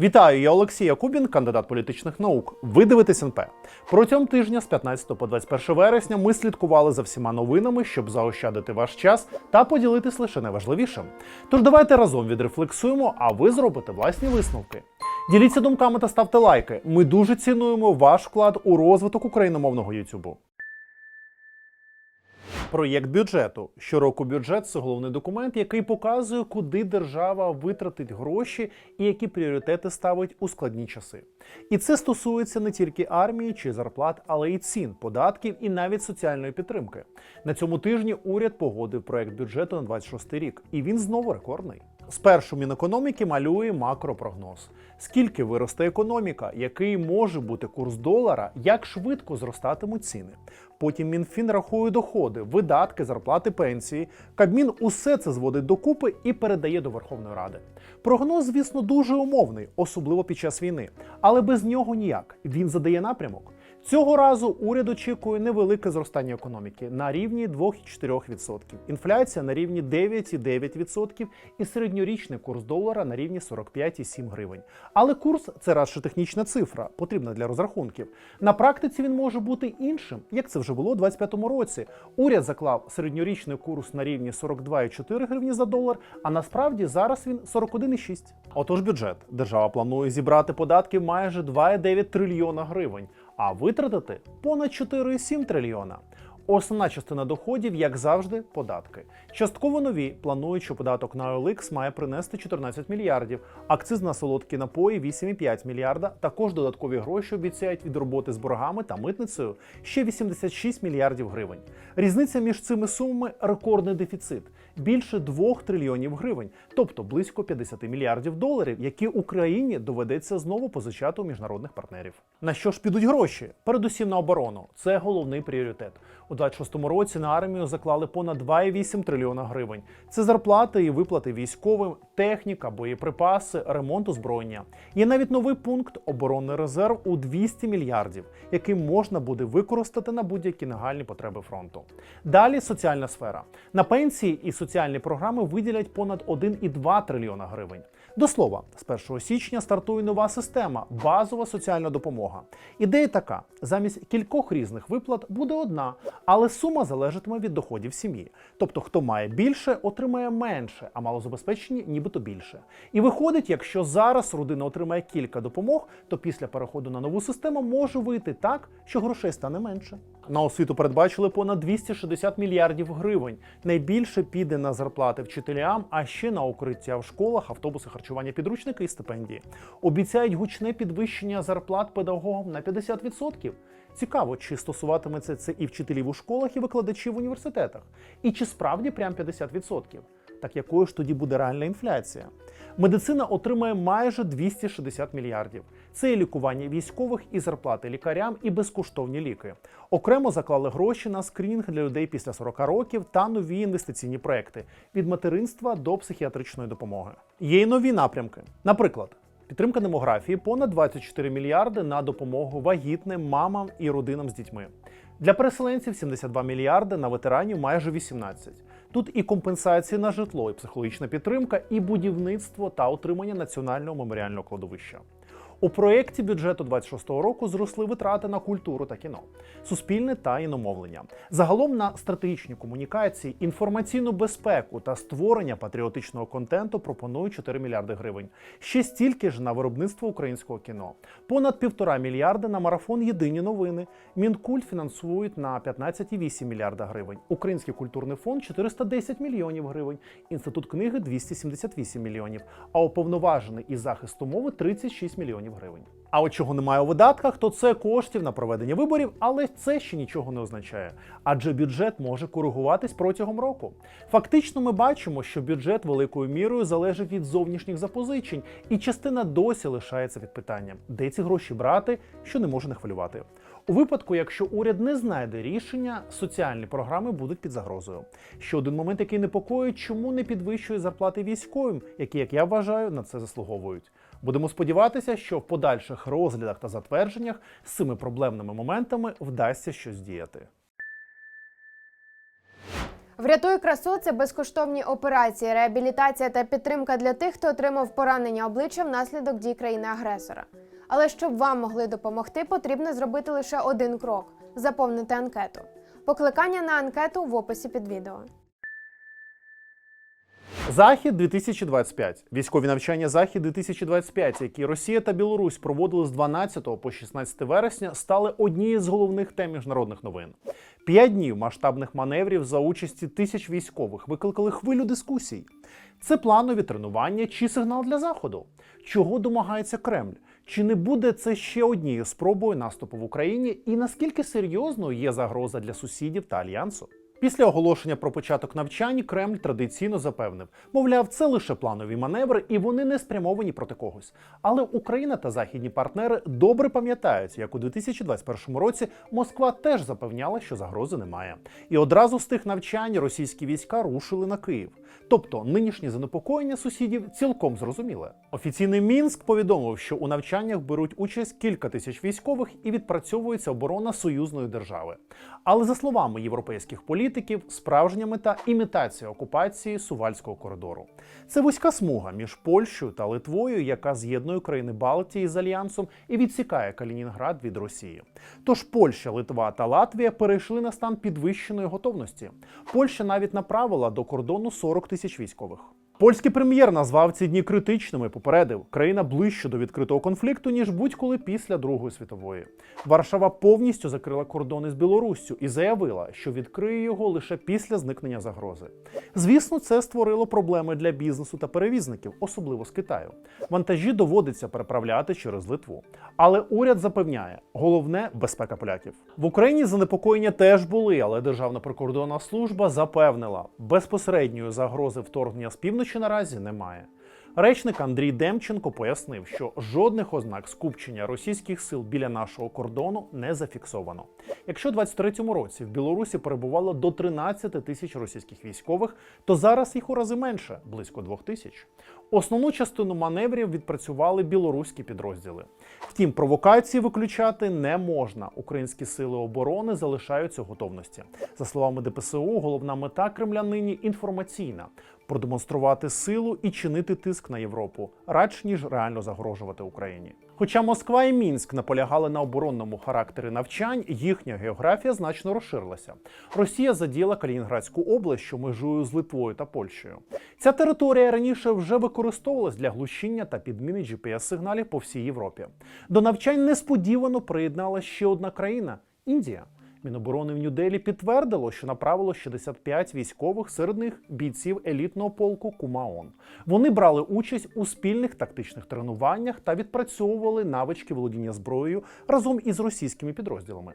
Вітаю, я Олексій Якубін, кандидат політичних наук. Ви дивитесь НП. Протягом тижня з 15 по 21 вересня ми слідкували за всіма новинами, щоб заощадити ваш час та поділитись лише найважливішим. Тож давайте разом відрефлексуємо, а ви зробите власні висновки. Діліться думками та ставте лайки. Ми дуже цінуємо ваш вклад у розвиток україномовного Ютубу. Проєкт бюджету. Щороку бюджет це головний документ, який показує, куди держава витратить гроші і які пріоритети ставить у складні часи. І це стосується не тільки армії чи зарплат, але й цін, податків і навіть соціальної підтримки. На цьому тижні уряд погодив проєкт бюджету на 26 рік, і він знову рекордний. Спершу Мінекономіки малює макропрогноз. Скільки виросте економіка, який може бути курс долара, як швидко зростатимуть ціни. Потім Мінфін рахує доходи, видатки, зарплати, пенсії. Кабмін усе це зводить докупи і передає до Верховної Ради. Прогноз, звісно, дуже умовний, особливо під час війни, але без нього ніяк. Він задає напрямок. Цього разу уряд очікує невелике зростання економіки на рівні 2,4%, інфляція на рівні 9,9% і середньорічний курс долара на рівні 45,7 гривень. Але курс це радше технічна цифра, потрібна для розрахунків. На практиці він може бути іншим, як це вже було у 2025 році. Уряд заклав середньорічний курс на рівні 42,4 гривні за долар, а насправді зараз він 41,6. Отож, бюджет держава планує зібрати податків майже 2,9 трильйона гривень а витратити понад 4,7 трильйона. Основна частина доходів, як завжди, податки. Частково нові планують, що податок на OLX має принести 14 мільярдів, акциз на солодкі напої 8,5 мільярда. Також додаткові гроші обіцяють від роботи з боргами та митницею ще 86 мільярдів гривень. Різниця між цими сумами рекордний дефіцит більше 2 трильйонів гривень, тобто близько 50 мільярдів доларів, які Україні доведеться знову позичати у міжнародних партнерів. На що ж підуть гроші? Передусім на оборону. Це головний пріоритет. У 26-му році на армію заклали понад 2,8 трильйона гривень. Це зарплати і виплати військовим, техніка, боєприпаси, ремонт озброєння. Є навіть новий пункт оборонний резерв у 200 мільярдів, який можна буде використати на будь-які нагальні потреби фронту. Далі соціальна сфера. На пенсії і соціальні програми виділять понад 1,2 трильйона гривень. До слова, з 1 січня стартує нова система базова соціальна допомога. Ідея така: замість кількох різних виплат буде одна, але сума залежатиме від доходів сім'ї. Тобто, хто має більше, отримає менше, а малозабезпечені нібито більше. І виходить, якщо зараз родина отримає кілька допомог, то після переходу на нову систему може вийти так, що грошей стане менше. На освіту передбачили понад 260 мільярдів гривень. Найбільше піде на зарплати вчителям, а ще на укриття в школах, автобуси, харчування, підручники і стипендії. Обіцяють гучне підвищення зарплат педагогам на 50%. Цікаво, чи стосуватиметься це і вчителів у школах, і викладачів в університетах. І чи справді прям 50%? Так якою ж тоді буде реальна інфляція? Медицина отримає майже 260 мільярдів. Це і лікування військових, і зарплати лікарям, і безкоштовні ліки. Окремо заклали гроші на скринінг для людей після 40 років та нові інвестиційні проекти від материнства до психіатричної допомоги. Є й нові напрямки. Наприклад. Підтримка демографії понад 24 мільярди на допомогу вагітним мамам і родинам з дітьми. Для переселенців 72 мільярди, на ветеранів майже 18. Тут і компенсації на житло, і психологічна підтримка, і будівництво та утримання національного меморіального кладовища. У проєкті бюджету 26-го року зросли витрати на культуру та кіно, суспільне та іномовлення. Загалом на стратегічні комунікації, інформаційну безпеку та створення патріотичного контенту пропонують 4 мільярди гривень. Ще стільки ж на виробництво українського кіно. Понад півтора мільярди на марафон Єдині новини. Мінкульт фінансують на 15,8 мільярда гривень. Український культурний фонд 410 мільйонів гривень. Інститут книги 278 мільйонів. А уповноважений із захисту мови 36 мільйонів гривень. А от чого немає у видатках, то це коштів на проведення виборів, але це ще нічого не означає, адже бюджет може коригуватись протягом року. Фактично, ми бачимо, що бюджет великою мірою залежить від зовнішніх запозичень, і частина досі лишається від питання, де ці гроші брати, що не може не хвилювати. У випадку, якщо уряд не знайде рішення, соціальні програми будуть під загрозою. Ще один момент, який непокоїть, чому не підвищує зарплати військовим, які, як я вважаю, на це заслуговують. Будемо сподіватися, що в подальших розглядах та затвердженнях з цими проблемними моментами вдасться щось діяти. Врятуй красу це безкоштовні операції, реабілітація та підтримка для тих, хто отримав поранення обличчя внаслідок дій країни-агресора. Але щоб вам могли допомогти, потрібно зробити лише один крок заповнити анкету. Покликання на анкету в описі під відео. Захід 2025 військові навчання Захід 2025 які Росія та Білорусь проводили з 12 по 16 вересня, стали однією з головних тем міжнародних новин. П'ять днів масштабних маневрів за участі тисяч військових викликали хвилю дискусій. Це планові тренування чи сигнал для заходу. Чого домагається Кремль? Чи не буде це ще однією спробою наступу в Україні? І наскільки серйозною є загроза для сусідів та альянсу? Після оголошення про початок навчань Кремль традиційно запевнив, мовляв, це лише планові маневри, і вони не спрямовані проти когось. Але Україна та західні партнери добре пам'ятають, як у 2021 році Москва теж запевняла, що загрози немає. І одразу з тих навчань російські війська рушили на Київ. Тобто нинішнє занепокоєння сусідів цілком зрозуміле. Офіційний мінськ повідомив, що у навчаннях беруть участь кілька тисяч військових і відпрацьовується оборона союзної держави. Але за словами європейських політиків, справжня мета імітація окупації Сувальського коридору. Це вузька смуга між Польщею та Литвою, яка з'єднує країни Балтії з альянсом і відсікає Калінінград від Росії. Тож Польща, Литва та Латвія перейшли на стан підвищеної готовності. Польща навіть направила до кордону 40 тисяч військових. Польський прем'єр назвав ці дні критичними. Попередив, країна ближче до відкритого конфлікту ніж будь-коли після Другої світової. Варшава повністю закрила кордони з Білоруссю і заявила, що відкриє його лише після зникнення загрози. Звісно, це створило проблеми для бізнесу та перевізників, особливо з Китаю. Вантажі доводиться переправляти через Литву. Але уряд запевняє, головне безпека поляків. В Україні занепокоєння теж були, але Державна прикордонна служба запевнила, безпосередньої загрози вторгнення з півночі наразі немає. Речник Андрій Демченко пояснив, що жодних ознак скупчення російських сил біля нашого кордону не зафіксовано. Якщо у 23-му році в Білорусі перебувало до 13 тисяч російських військових, то зараз їх у рази менше близько 2 тисяч. Основну частину маневрів відпрацювали білоруські підрозділи. Втім, провокації виключати не можна. Українські сили оборони залишаються у готовності. За словами ДПСУ, головна мета Кремля нині інформаційна продемонструвати силу і чинити тиск на Європу, радше ніж реально загрожувати Україні. Хоча Москва і Мінськ наполягали на оборонному характері навчань, їхня географія значно розширилася. Росія задіяла Калінінградську область, що межує з Литвою та Польщею. Ця територія раніше вже використовувалась для глушіння та підміни GPS-сигналів по всій Європі. До навчань несподівано приєднала ще одна країна Індія. Міноборони в Нью-Делі підтвердило, що направило 65 військових, серед них бійців елітного полку Кумаон. Вони брали участь у спільних тактичних тренуваннях та відпрацьовували навички володіння зброєю разом із російськими підрозділами.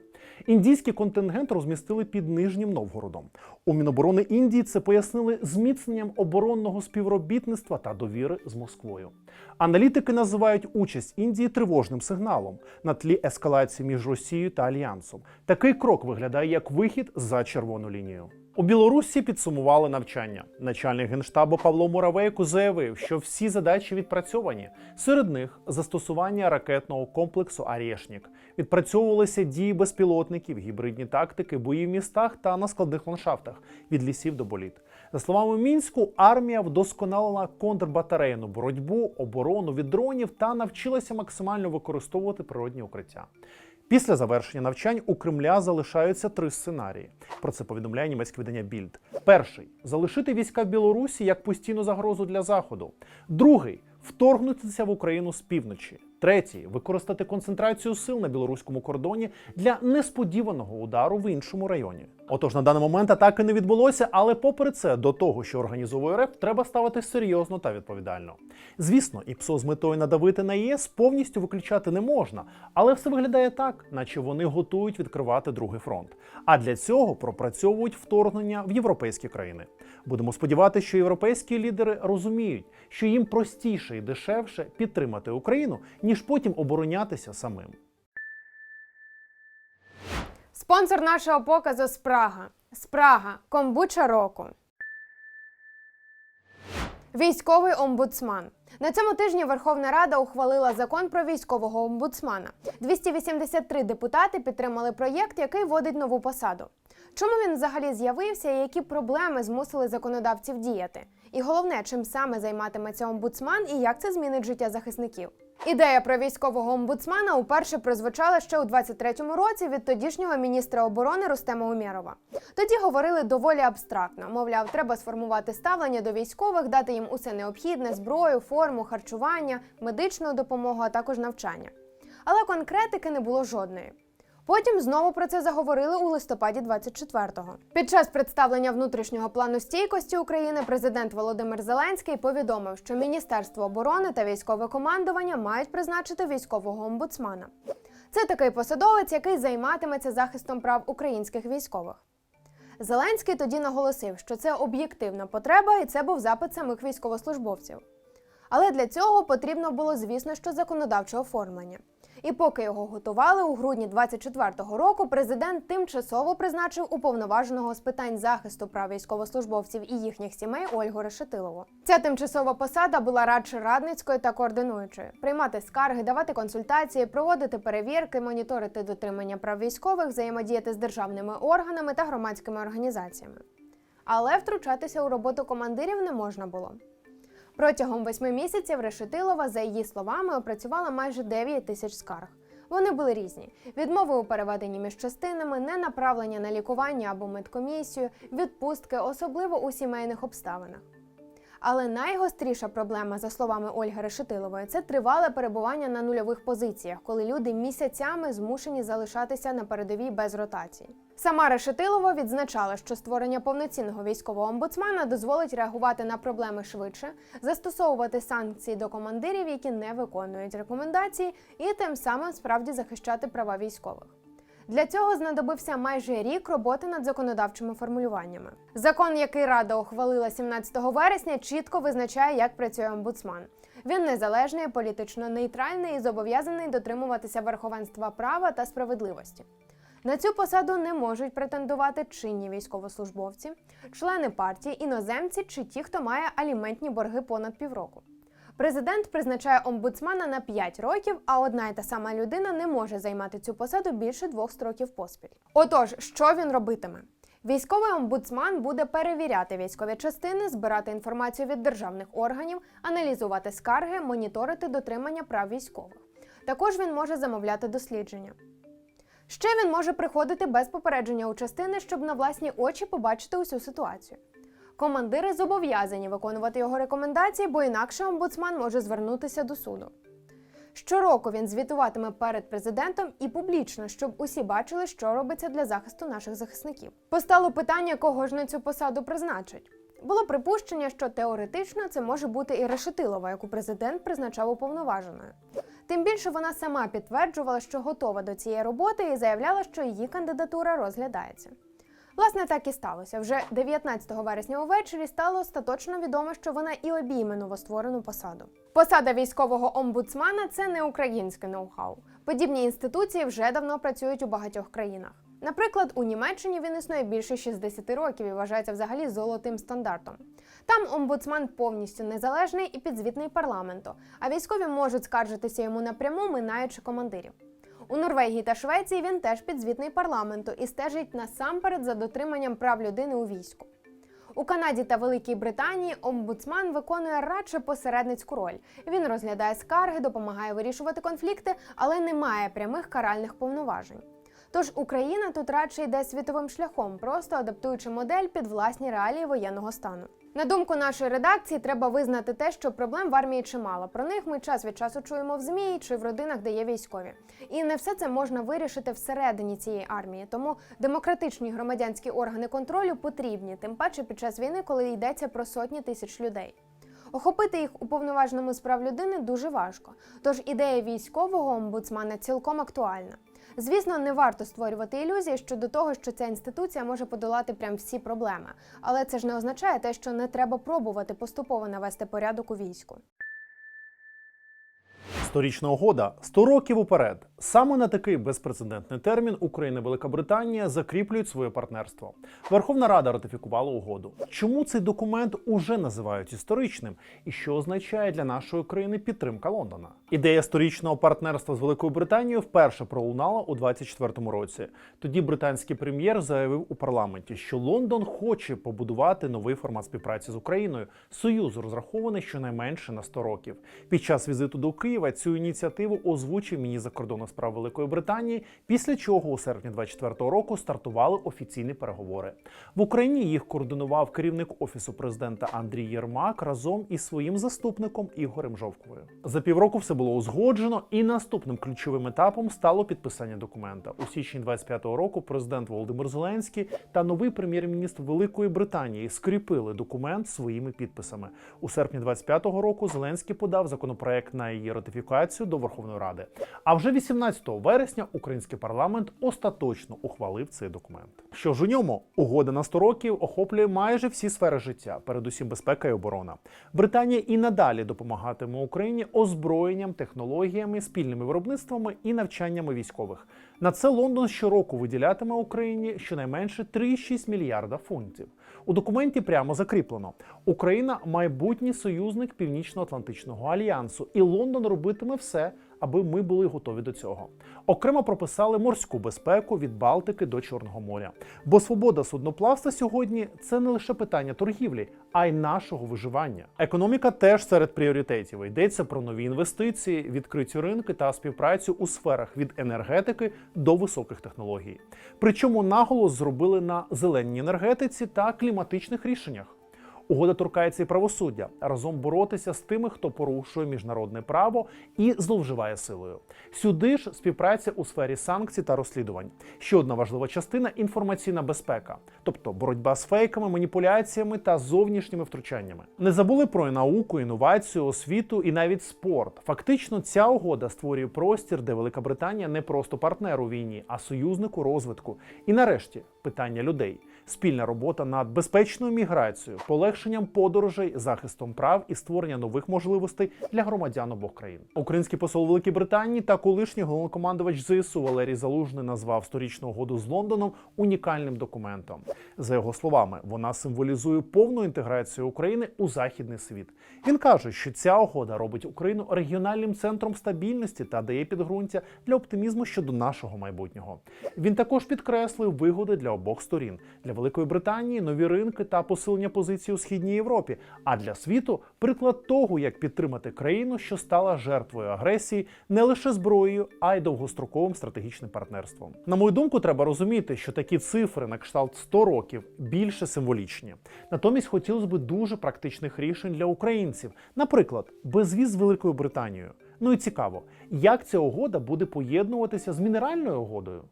Індійський контингент розмістили під Нижнім Новгородом. У Міноборони Індії це пояснили зміцненням оборонного співробітництва та довіри з Москвою. Аналітики називають участь Індії тривожним сигналом на тлі ескалації між Росією та Альянсом. Такий крок виглядає як вихід за червону лінію. У Білорусі підсумували навчання. Начальник генштабу Павло Муравейко заявив, що всі задачі відпрацьовані. Серед них застосування ракетного комплексу Арєшнік. Відпрацьовувалися дії безпілотників, гібридні тактики, бої в містах та на складних ландшафтах від лісів до боліт. За словами мінську, армія вдосконалила контрбатарейну боротьбу, оборону від дронів та навчилася максимально використовувати природні укриття. Після завершення навчань у Кремля залишаються три сценарії. Про це повідомляє німецьке видання Більд. Перший залишити війська в Білорусі як постійну загрозу для заходу. Другий вторгнутися в Україну з півночі. Третій використати концентрацію сил на білоруському кордоні для несподіваного удару в іншому районі. Отож, на даний момент атаки не відбулося, але попри це, до того, що організовує РФ, треба ставити серйозно та відповідально. Звісно, і ПСО з метою надавити на ЄС повністю виключати не можна, але все виглядає так, наче вони готують відкривати другий фронт. А для цього пропрацьовують вторгнення в європейські країни. Будемо сподіватися, що європейські лідери розуміють, що їм простіше і дешевше підтримати Україну, ніж потім оборонятися самим. Спонсор нашого показу Спрага. Спрага комбуча року. Військовий омбудсман. На цьому тижні Верховна Рада ухвалила закон про військового омбудсмана. 283 депутати підтримали проєкт, який вводить нову посаду. Чому він взагалі з'явився і які проблеми змусили законодавців діяти? І головне, чим саме займатиметься омбудсман і як це змінить життя захисників? Ідея про військового омбудсмана уперше прозвучала ще у 23-му році від тодішнього міністра оборони Рустема Умєрова. Тоді говорили доволі абстрактно. Мовляв, треба сформувати ставлення до військових, дати їм усе необхідне: зброю, форму, харчування, медичну допомогу, а також навчання. Але конкретики не було жодної. Потім знову про це заговорили у листопаді 24-го. Під час представлення внутрішнього плану стійкості України президент Володимир Зеленський повідомив, що Міністерство оборони та військове командування мають призначити військового омбудсмана. Це такий посадовець, який займатиметься захистом прав українських військових. Зеленський тоді наголосив, що це об'єктивна потреба, і це був запит самих військовослужбовців. Але для цього потрібно було, звісно, що законодавче оформлення. І поки його готували у грудні 24-го року, президент тимчасово призначив уповноваженого з питань захисту прав військовослужбовців і їхніх сімей Ольгу Решетилову. Ця тимчасова посада була радше радницькою та координуючою: приймати скарги, давати консультації, проводити перевірки, моніторити дотримання прав військових, взаємодіяти з державними органами та громадськими організаціями. Але втручатися у роботу командирів не можна було. Протягом восьми місяців Решетилова, за її словами, опрацювала майже 9 тисяч скарг. Вони були різні: відмови у переведенні між частинами, ненаправлення на лікування або медкомісію, відпустки, особливо у сімейних обставинах. Але найгостріша проблема, за словами Ольги Решетилової, це тривале перебування на нульових позиціях, коли люди місяцями змушені залишатися на передовій без ротації. Сама Решетилова відзначала, що створення повноцінного військового омбудсмана дозволить реагувати на проблеми швидше, застосовувати санкції до командирів, які не виконують рекомендації, і тим самим справді захищати права військових. Для цього знадобився майже рік роботи над законодавчими формулюваннями. Закон, який Рада ухвалила 17 вересня, чітко визначає, як працює омбудсман. Він незалежний, політично нейтральний і зобов'язаний дотримуватися верховенства права та справедливості. На цю посаду не можуть претендувати чинні військовослужбовці, члени партії, іноземці чи ті, хто має аліментні борги понад півроку. Президент призначає омбудсмана на 5 років, а одна й та сама людина не може займати цю посаду більше двох строків поспіль. Отож, що він робитиме? Військовий омбудсман буде перевіряти військові частини, збирати інформацію від державних органів, аналізувати скарги, моніторити дотримання прав військових. Також він може замовляти дослідження. Ще він може приходити без попередження у частини, щоб на власні очі побачити усю ситуацію. Командири зобов'язані виконувати його рекомендації, бо інакше омбудсман може звернутися до суду. Щороку він звітуватиме перед президентом і публічно, щоб усі бачили, що робиться для захисту наших захисників. Постало питання, кого ж на цю посаду призначать. Було припущення, що теоретично це може бути і Решетилова, яку президент призначав уповноваженою. Тим більше вона сама підтверджувала, що готова до цієї роботи і заявляла, що її кандидатура розглядається. Власне, так і сталося. Вже 19 вересня увечері стало остаточно відомо, що вона і обійме новостворену посаду. Посада військового омбудсмана це не українське ноу-хау. Подібні інституції вже давно працюють у багатьох країнах. Наприклад, у Німеччині він існує більше 60 років і вважається взагалі золотим стандартом. Там омбудсман повністю незалежний і підзвітний парламенту, а військові можуть скаржитися йому напряму, минаючи командирів. У Норвегії та Швеції він теж підзвітний парламенту і стежить насамперед за дотриманням прав людини у війську. У Канаді та Великій Британії омбудсман виконує радше посередницьку роль. Він розглядає скарги, допомагає вирішувати конфлікти, але не має прямих каральних повноважень. Тож Україна тут радше йде світовим шляхом, просто адаптуючи модель під власні реалії воєнного стану. На думку нашої редакції, треба визнати те, що проблем в армії чимало. Про них ми час від часу чуємо в ЗМІ чи в родинах, де є військові. І не все це можна вирішити всередині цієї армії. Тому демократичні громадянські органи контролю потрібні, тим паче під час війни, коли йдеться про сотні тисяч людей. Охопити їх уповноваженому з прав людини дуже важко. Тож ідея військового омбудсмана цілком актуальна. Звісно, не варто створювати ілюзії щодо того, що ця інституція може подолати прям всі проблеми, але це ж не означає те, що не треба пробувати поступово навести порядок у війську. Сторічна угода 100 років уперед. Саме на такий безпрецедентний термін Україна і Велика Британія закріплюють своє партнерство. Верховна Рада ратифікувала угоду. Чому цей документ уже називають історичним, і що означає для нашої країни підтримка Лондона? Ідея сторічного партнерства з Великою Британією вперше пролунала у 24-му році. Тоді британський прем'єр заявив у парламенті, що Лондон хоче побудувати новий формат співпраці з Україною. Союз розрахований щонайменше на 100 років. Під час візиту до Києва цю ініціативу озвучив міністр закордонних справ Великої Британії, після чого у серпні 24-го року стартували офіційні переговори. В Україні їх координував керівник офісу президента Андрій Єрмак разом із своїм заступником Ігорем Жовковою. За півроку все було узгоджено, і наступним ключовим етапом стало підписання документа. У січні 25-го року президент Володимир Зеленський та новий прем'єр-міністр Великої Британії скріпили документ своїми підписами. У серпні 25-го року Зеленський подав законопроект на її ратифікацію до Верховної Ради. А вже 18 вересня український парламент остаточно ухвалив цей документ. Що ж у ньому угода на 100 років охоплює майже всі сфери життя, передусім безпека і оборона. Британія і надалі допомагатиме Україні озброєнням, технологіями, спільними виробництвами і навчаннями військових. На це Лондон щороку виділятиме Україні щонайменше 3,6 мільярда фунтів. У документі прямо закріплено: Україна майбутній союзник Північно-Атлантичного альянсу, і Лондон робитиме все, аби ми були готові до цього. Окремо прописали морську безпеку від Балтики до Чорного моря. Бо свобода судноплавства сьогодні це не лише питання торгівлі, а й нашого виживання. Економіка теж серед пріоритетів. Йдеться про нові інвестиції, відкриті ринки та співпрацю у сферах від енергетики до високих технологій. Причому наголос зробили на зеленій енергетиці та кліматичних рішеннях. Угода торкається і правосуддя разом боротися з тими, хто порушує міжнародне право і зловживає силою. Сюди ж співпраця у сфері санкцій та розслідувань. Ще одна важлива частина інформаційна безпека, тобто боротьба з фейками, маніпуляціями та зовнішніми втручаннями. Не забули про науку, інновацію, освіту і навіть спорт. Фактично, ця угода створює простір, де Велика Британія не просто партнер у війні, а союзник у розвитку. І нарешті питання людей. Спільна робота над безпечною міграцією, полегшенням подорожей, захистом прав і створення нових можливостей для громадян обох країн. Український посол Великій Британії та колишній головнокомандувач ЗСУ Валерій Залужний назвав сторічну угоду з Лондоном унікальним документом. За його словами, вона символізує повну інтеграцію України у західний світ. Він каже, що ця угода робить Україну регіональним центром стабільності та дає підґрунтя для оптимізму щодо нашого майбутнього. Він також підкреслив вигоди для обох сторін для Великої Британії нові ринки та посилення позицій у східній Європі. А для світу приклад того, як підтримати країну, що стала жертвою агресії не лише зброєю, а й довгостроковим стратегічним партнерством. На мою думку, треба розуміти, що такі цифри на кшталт 100 років більше символічні. Натомість хотілося б дуже практичних рішень для українців, наприклад, безвіз з Великою Британією. Ну і цікаво, як ця угода буде поєднуватися з мінеральною угодою.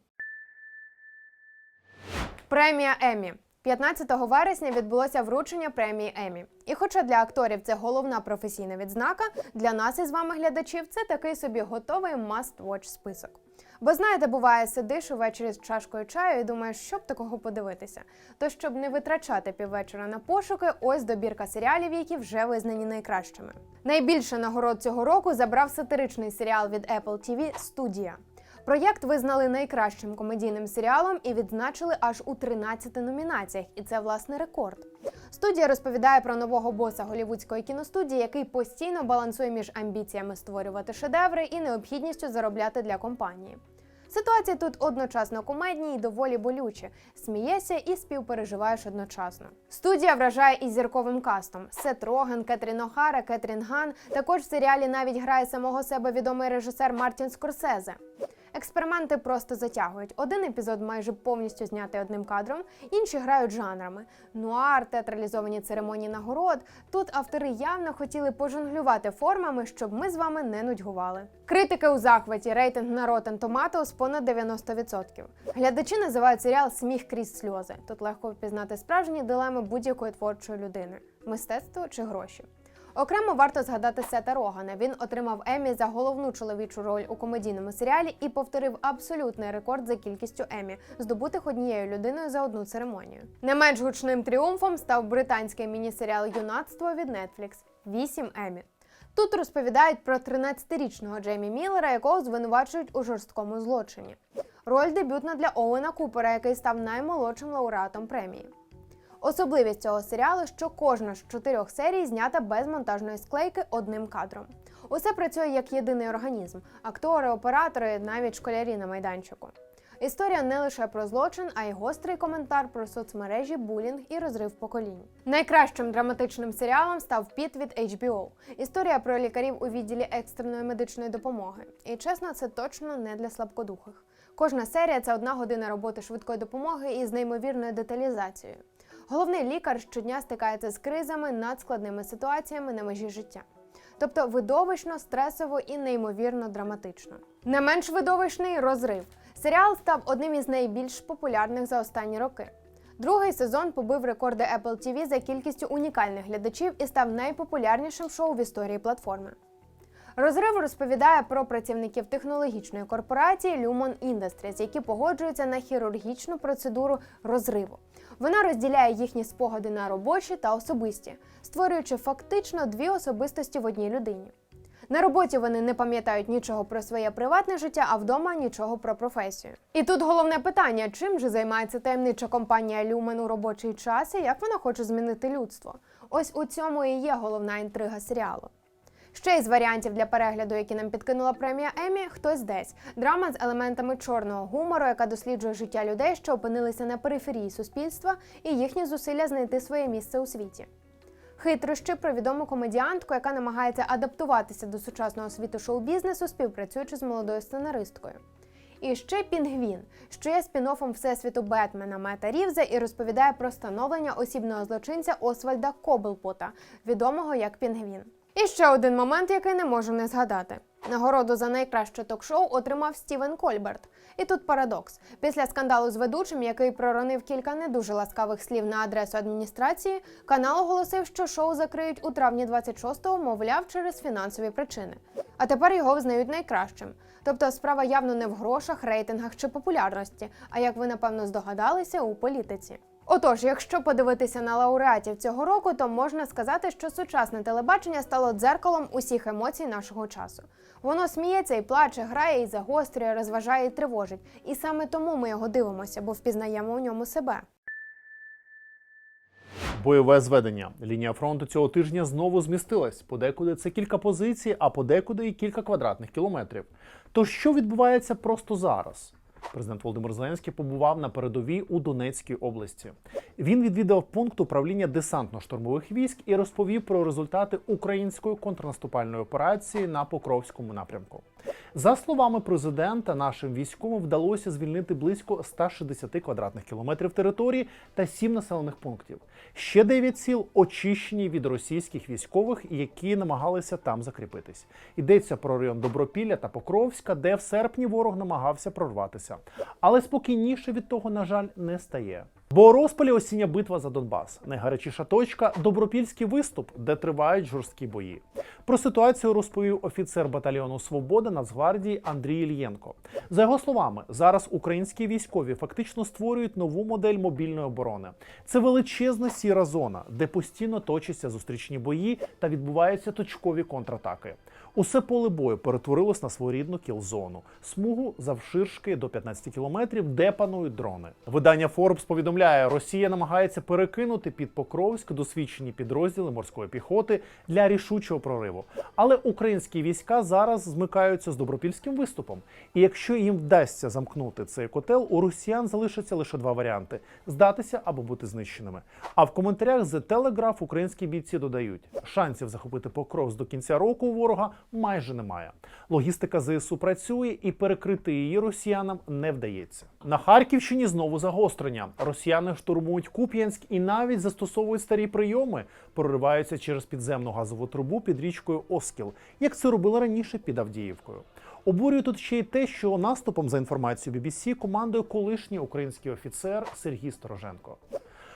Премія Емі. 15 вересня відбулося вручення премії Емі. І хоча для акторів це головна професійна відзнака, для нас із вами глядачів це такий собі готовий must-watch список. Бо знаєте, буває, сидиш увечері з чашкою чаю і думаєш, що б такого подивитися. То щоб не витрачати піввечора на пошуки, ось добірка серіалів, які вже визнані найкращими. Найбільше нагород цього року забрав сатиричний серіал від Apple TV Студія. Проєкт визнали найкращим комедійним серіалом і відзначили аж у 13 номінаціях, і це власне рекорд. Студія розповідає про нового боса голівудської кіностудії, який постійно балансує між амбіціями створювати шедеври і необхідністю заробляти для компанії. Ситуації тут одночасно кумедні і доволі болючі. Смієшся і співпереживаєш одночасно. Студія вражає і зірковим кастом: Сет Роген, Кетрін Охара, Кетрін Ган. Також в серіалі навіть грає самого себе відомий режисер Мартін Скорсезе. Експерименти просто затягують. Один епізод майже повністю знятий одним кадром, інші грають жанрами. Нуар, театралізовані церемонії нагород. Тут автори явно хотіли пожонглювати формами, щоб ми з вами не нудьгували. Критики у захваті, рейтинг на Rotten Tomatoes понад 90%. Глядачі називають серіал Сміх крізь сльози. Тут легко впізнати справжні дилеми будь-якої творчої людини: мистецтво чи гроші. Окремо варто згадати Сета Рогана. Він отримав Емі за головну чоловічу роль у комедійному серіалі і повторив абсолютний рекорд за кількістю Емі, здобутих однією людиною за одну церемонію. Не менш гучним тріумфом став британський міні-серіал Юнацтво від Netflix. 8 Емі. Тут розповідають про 13-річного Джеймі Міллера, якого звинувачують у жорсткому злочині. Роль дебютна для Оуена Купера, який став наймолодшим лауреатом премії. Особливість цього серіалу, що кожна з чотирьох серій знята без монтажної склейки одним кадром. Усе працює як єдиний організм: актори, оператори, навіть школярі на майданчику. Історія не лише про злочин, а й гострий коментар про соцмережі, булінг і розрив поколінь. Найкращим драматичним серіалом став Піт від HBO. Історія про лікарів у відділі екстреної медичної допомоги. І чесно, це точно не для слабкодухих. Кожна серія це одна година роботи швидкої допомоги із неймовірною деталізацією. Головний лікар щодня стикається з кризами, надскладними ситуаціями на межі життя. Тобто видовищно, стресово і неймовірно драматично. Не менш видовищний розрив. Серіал став одним із найбільш популярних за останні роки. Другий сезон побив рекорди Apple TV за кількістю унікальних глядачів і став найпопулярнішим шоу в історії платформи. Розрив розповідає про працівників технологічної корпорації Lumon Industries, які погоджуються на хірургічну процедуру розриву. Вона розділяє їхні спогади на робочі та особисті, створюючи фактично дві особистості в одній людині. На роботі вони не пам'ятають нічого про своє приватне життя, а вдома нічого про професію. І тут головне питання: чим же займається таємнича компанія Люмен у робочий час і як вона хоче змінити людство? Ось у цьому і є головна інтрига серіалу. Ще із варіантів для перегляду, які нам підкинула премія Емі, хтось десь драма з елементами чорного гумору, яка досліджує життя людей, що опинилися на периферії суспільства, і їхні зусилля знайти своє місце у світі. Хитрощі про відому комедіантку, яка намагається адаптуватися до сучасного світу шоу-бізнесу, співпрацюючи з молодою сценаристкою. І ще Пінгвін, що є спін-оффом всесвіту Бетмена Мета Рівза і розповідає про становлення осібного злочинця Освальда Коблпота, відомого як Пінгвін. І ще один момент, який не можу не згадати. Нагороду за найкраще ток-шоу отримав Стівен Кольберт. І тут парадокс. Після скандалу з ведучим, який проронив кілька не дуже ласкавих слів на адресу адміністрації, канал оголосив, що шоу закриють у травні 26-го, мовляв, через фінансові причини. А тепер його визнають найкращим. Тобто справа явно не в грошах, рейтингах чи популярності, а як ви напевно здогадалися, у політиці. Отож, якщо подивитися на лауреатів цього року, то можна сказати, що сучасне телебачення стало дзеркалом усіх емоцій нашого часу. Воно сміється і плаче, грає і загострює, розважає і тривожить. І саме тому ми його дивимося, бо впізнаємо у ньому себе. Бойове зведення. Лінія фронту цього тижня знову змістилась. Подекуди це кілька позицій, а подекуди і кілька квадратних кілометрів. То що відбувається просто зараз? Президент Володимир Зеленський побував на передовій у Донецькій області. Він відвідав пункт управління десантно-штурмових військ і розповів про результати української контрнаступальної операції на Покровському напрямку. За словами президента, нашим військовим вдалося звільнити близько 160 квадратних кілометрів території та 7 населених пунктів. Ще 9 сіл очищені від російських військових, які намагалися там закріпитись. Йдеться про район Добропілля та Покровська, де в серпні ворог намагався прорватися. Але спокійніше від того, на жаль, не стає. Бо у розпалі осіння битва за Донбас. Найгарячіша точка добропільський виступ, де тривають жорсткі бої. Про ситуацію розповів офіцер батальйону Свобода Нацгвардії Андрій Ільєнко. За його словами, зараз українські військові фактично створюють нову модель мобільної оборони. Це величезна сіра зона, де постійно точаться зустрічні бої та відбуваються точкові контратаки. Усе поле бою перетворилось на своєрідну кіл-зону, смугу завширшки до 15 кілометрів, де панують дрони. Видання Forbes повідомляє, Росія намагається перекинути під Покровськ досвідчені підрозділи морської піхоти для рішучого прориву. Але українські війська зараз змикаються з добропільським виступом. І якщо їм вдасться замкнути цей котел, у росіян залишаться лише два варіанти: здатися або бути знищеними. А в коментарях The Telegraph українські бійці додають, шансів захопити Покровськ до кінця року у ворога майже немає. Логістика ЗСУ працює і перекрити її росіянам не вдається. На Харківщині знову загострення. Росіяни штурмують Куп'янськ і навіть застосовують старі прийоми, прориваються через підземну газову трубу під річкою Оскіл, як це робили раніше під Авдіївкою. Обурює тут ще й те, що наступом за інформацією BBC командує колишній український офіцер Сергій Стороженко.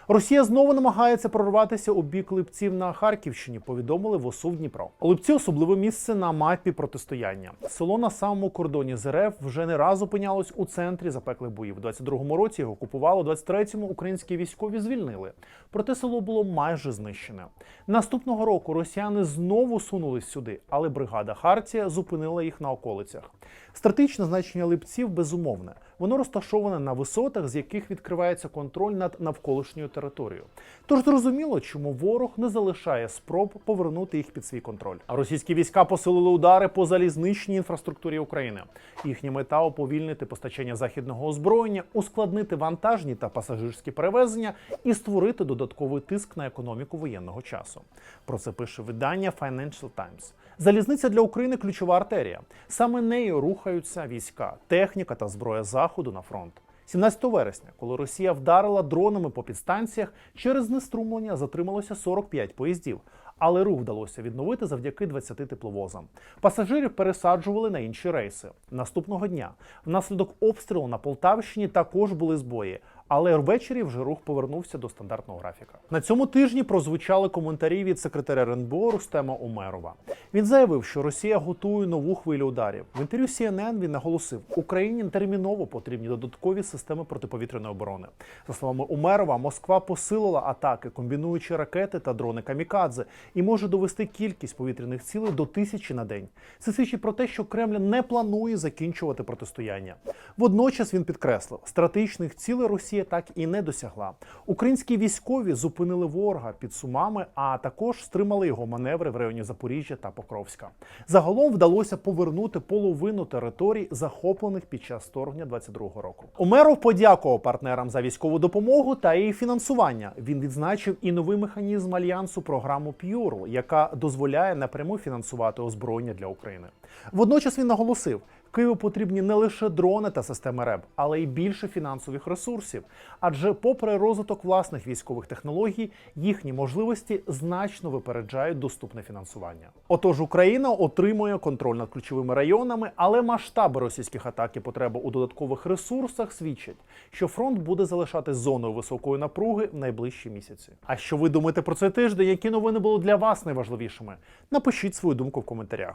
Росія знову намагається прорватися у бік липців на Харківщині. Повідомили в ОСУ в Дніпро. Липці особливе місце на мапі протистояння. Село на самому кордоні з РФ вже не раз опинялось у центрі запеклих боїв. У 22-му році його окупувало, у 23-му українські військові звільнили. Проте село було майже знищене. Наступного року росіяни знову сунулись сюди, але бригада Хартія зупинила їх на околицях. Стратегічне значення липців безумовне. Воно розташоване на висотах, з яких відкривається контроль над навколишньою територією. Тож зрозуміло, чому ворог не залишає спроб повернути їх під свій контроль. А російські війська посилили удари по залізничній інфраструктурі України. Їхня мета уповільнити постачання західного озброєння, ускладнити вантажні та пасажирські перевезення і створити додатковий тиск на економіку воєнного часу. Про це пише видання Financial Times. Залізниця для України ключова артерія. Саме нею рухаються війська, техніка та зброя заходу на фронт. 17 вересня, коли Росія вдарила дронами по підстанціях, через знеструмлення затрималося 45 поїздів. Але рух вдалося відновити завдяки 20 тепловозам. Пасажирів пересаджували на інші рейси. Наступного дня, внаслідок обстрілу на Полтавщині, також були збої. Але ввечері вже рух повернувся до стандартного графіка. На цьому тижні прозвучали коментарі від секретаря РНБО Рустема Умерова. Він заявив, що Росія готує нову хвилю ударів. В інтерв'ю CNN він наголосив, Україні терміново потрібні додаткові системи протиповітряної оборони. За словами Умерова, Москва посилила атаки, комбінуючи ракети та дрони камікадзе, і може довести кількість повітряних цілей до тисячі на день. Це свідчить про те, що Кремль не планує закінчувати протистояння. Водночас він підкреслив, стратегічних цілей Росія так і не досягла. Українські військові зупинили ворога під Сумами, а також стримали його маневри в районі Запоріжжя та Покровська. Загалом вдалося повернути половину територій, захоплених під час вторгнення 22-го року. Умеров подякував партнерам за військову допомогу та її фінансування. Він відзначив і новий механізм альянсу програму PURL, яка дозволяє напряму фінансувати озброєння для України. Водночас він наголосив. Києву потрібні не лише дрони та системи РЕБ, але й більше фінансових ресурсів. Адже, попри розвиток власних військових технологій, їхні можливості значно випереджають доступне фінансування. Отож, Україна отримує контроль над ключовими районами, але масштаби російських атак і потреба у додаткових ресурсах свідчать, що фронт буде залишатись зоною високої напруги в найближчі місяці. А що ви думаєте про цей тиждень? Які новини були для вас найважливішими? Напишіть свою думку в коментарях.